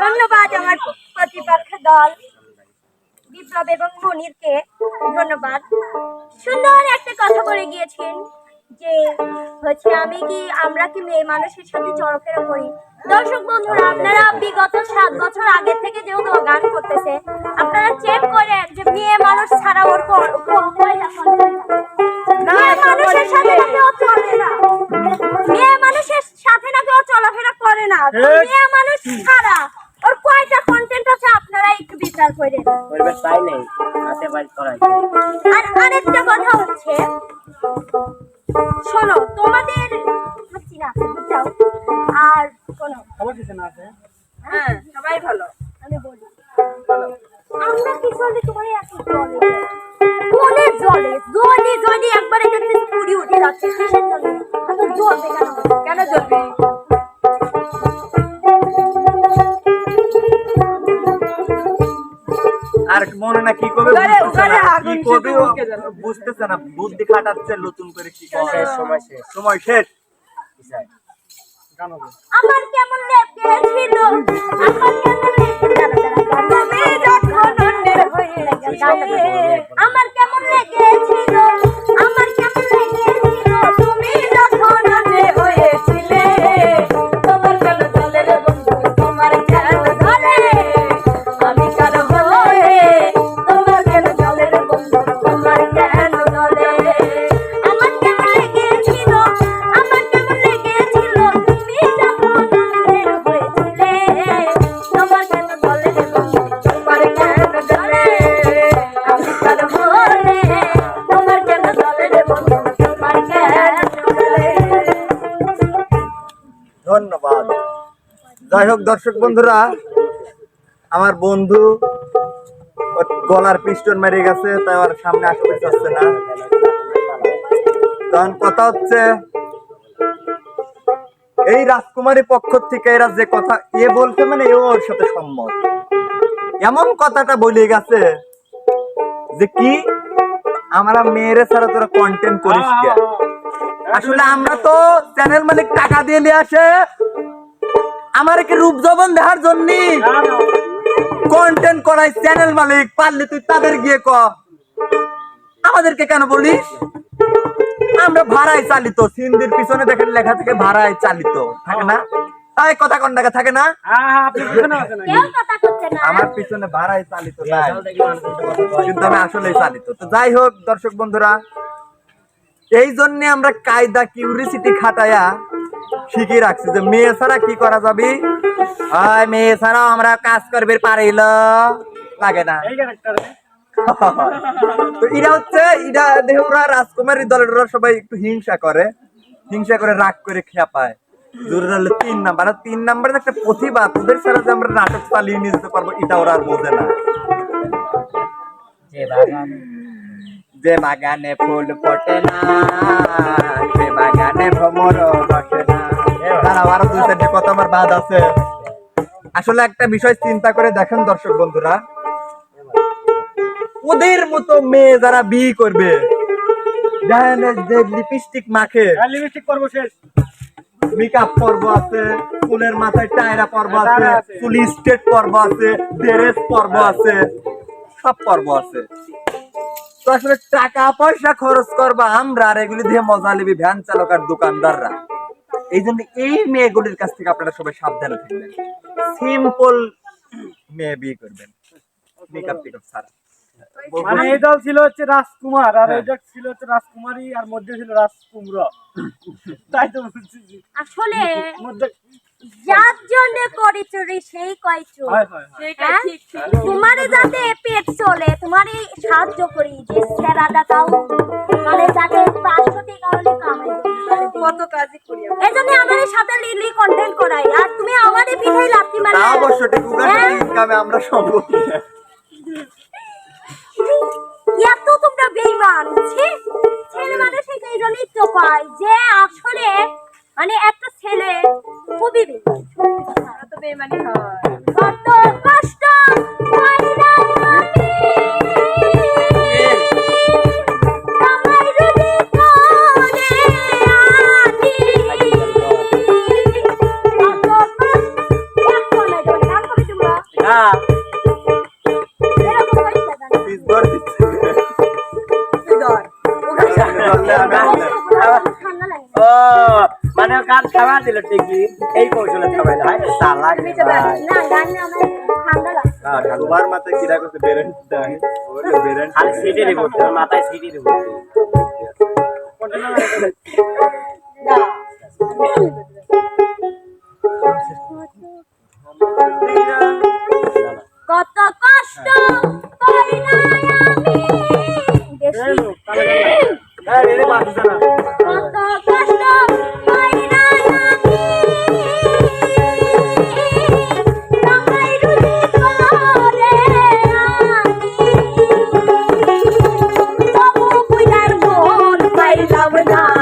ধন্যবাদ আমার প্রতিপক্ষ দল, বিপ্লব এবং মনিরকে ধন্যবাদ। সুন্দর একটা কথা বলে গিয়েছেন যে হচ্ছে আমি কি, আমরা কি মেয়ে মানুষের সাথে চলাফেরা করি? দর্শক বন্ধুরা, আপনারা বিগত সাত বছর আগে থেকে যেহেতু গান করতেছে, আপনারা চেক করেন যে মেয়ে মানুষ ছাড়া ওর? মেয়ে মানুষের সাথে না। মেয়ে মানুষের সাথে করে না মেয়ে মানুষ ছাড়া। ওর কয়টা কন্টেন্ট আছে আপনারা একটু বিচার করেন করবে তাই নেই হাতে বাড়ি করাই। আর আরেকটা কথা হচ্ছে শোনো তোমাদের হাসি না আর শোনো। খবর কিছু না আছে? হ্যাঁ সবাই ভালো। আমি বলি আমরা কি চলে তোমার এত জলে? কোনে জলে? জলে জলে একবারে দেখতে পুরি উঠে যাচ্ছে কিসের জন্য এত জ্বলবে কেন কেন জ্বলবে? না কি করবে? বুঝতেছে না, কি করবে বুঝতেছে বুদ্ধি খাটাচ্ছে নতুন করে কি করবে? সময় শেষ। সময় শেষ। কিসায় গান হবে আমার কেমন লেগেছিল আমার কেমন লেগেছিল তুমি যখন অন্যের হয়ে গেলে আমার কেমন লেগেছিল আমার যাই হোক, দর্শক বন্ধুরা, আমার বন্ধু গলার পিস্টন মেরে গেছে, তাই আর সামনে আসতে চাচ্ছে না। তখন কথা হচ্ছে, এই রাজকুমারী পক্ষ থেকে এরা যে কথা এ বলছে মানে এও ওর সাথে সম্মত। এমন কথাটা বলে গেছে যে কি, আমরা মেয়েরে ছাড়া তোরা কন্টেন্ট করিস আসলে আমরা তো চ্যানেল মালিক টাকা দিয়ে নিয়ে আসে আমার কি রূপ যৌবন দেখার জন্য। কন্টেন্ট করাই চ্যানেল মালিক পারলে তুই তাদের গিয়ে ক। আমাদেরকে কেন বলিস? আমরা ভাড়ায় চালিত সিন্দির পিছনে দেখেন লেখা থেকে ভাড়ায় চালিত। থাকে না? তাই কথা কোন টাকা থাকে না? হ্যাঁ হ্যাঁ না। আমার পিছনে ভাড়ায় চালিত তাই। কিন্তু কিন্তু আমি আসলেই চালিত। তো যাই হোক দর্শক বন্ধুরা এই জন্য আমরা কায়দা কিউরিসিটি খাটায়া শিখে রাখছি যে মেয়ে ছাড়া কি করা যাবে? হয় মেয়ে ছাড়াও আমরা কাজ করবে পারিল। লাগে না। তো এরা হচ্ছে এরা দেহরা রাজকুমারী দলের সবাই একটু হিংসা করে। হিংসা করে রাগ করে খেয়া পায়। তিন নাম্বার। আর তিন নাম্বারের একটা প্রতিভা তোদের ছাড়া যে আমরা নাটক চালিয়ে নিয়ে যেতে পারব এটা ওরা আর বোঝে না। যে বাগানে। ফুল ফোটে না যে বাগানে ভ্রমর বসে দাঁড়াও আরও দুই চারটে কথা আমার বাদ আছে। আসলে একটা বিষয় চিন্তা করে দেখেন দর্শক বন্ধুরা। ওদের মতো মেয়ে যারা বিয়ে করবে যে লিপস্টিক মাখে। লিপস্টিক করব শেষ। মেকআপ পর্ব আছে ফুলের মাথায় টায়রা পর্ব আছে টায়রা চুল স্টেট পর্ব আছে ড্রেস পর্ব আছে সব পর্ব আছে। তো আসলে টাকা পয়সা খরচ করবা আমরা আর এগুলি দিয়ে মজা নেবি ভ্যান চালক আর দোকানদাররা। এই জন্য এই মেয়েগুলির কাছ থেকে আপনারা সবাই সাবধানে থাকবেন। সিম্পল মেয়ে বিয়ে করবেন। মেকআপ টেকআপ ছাড়া মানে এই দল ছিল হচ্ছে রাজকুমার আর। এই দল ছিল হচ্ছে রাজকুমারী আর মধ্যে ছিল রাজকুমড়া তাই তো বলছি। আসলে যার জন্য করি চুরি সেই কয় চোর। হয়? তোমারে যাতে পেট চলে তোমারই সাহায্য করি যে সেরাটা তাও মানে যাতে পাঁচশো টাকা হলে কামাই কত কাজই করি এই জন্য আমার সাথে লিলি কন্টেন্ট করাই। আর তুমি আমারই পিঠাই লাথি মারে তা অবশ্য ঠিক হ্যাঁ? ইনকামে আমরা সম্ভব এত তোমরা বেইমান ছি। ছেলে মানুষ এই জন্যই তো পায় যে আসলে মানে একটা ছেলে খুবই হয়। কত কষ্ট আমার দিল টিকি এই কৌশলে ভাই। গান তোমার মাথায় কিরা করতে বেরেন বেরেন খালি সিটি করতে মাথায় সিটি রে করতে কত কষ্ট পাই না আমি। বেশি পাইলাম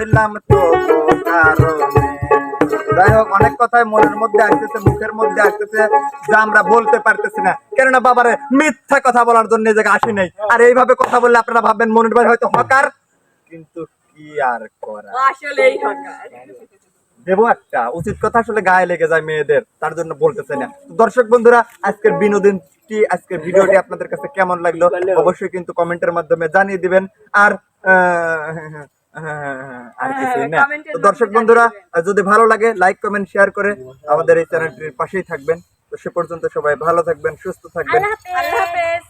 বুড়ে তো যাই হোক অনেক কথাই মনের মধ্যে আসতেছে মুখের মধ্যে আসতেছে যা আমরা বলতে পারতেছি না। কেননা বাবারে মিথ্যা কথা বলার জন্য এই জায়গায় আসি নাই। আর এইভাবে কথা বললে আপনারা ভাববেন মনের ভাই হয়তো হকার। কিন্তু কি আর করা আসলেই হকার। দেবো একটা উচিত কথা আসলে গায়ে লেগে যায় মেয়েদের তার জন্য বলতেছে না। দর্শক বন্ধুরা আজকের বিনোদনটি আজকের ভিডিওটি আপনাদের কাছে কেমন লাগল অবশ্যই কিন্তু কমেন্টের মাধ্যমে জানিয়ে দিবেন। আর না। কমেন্টের তো দর্শক বন্ধুরা যদি ভালো লাগে লাইক কমেন্ট শেয়ার করে আমাদের এই চ্যানেলটির পাশেই থাকবেন। তো সে পর্যন্ত সবাই ভালো থাকবেন সুস্থ থাকবেন। আল্লাহ হাফেজ।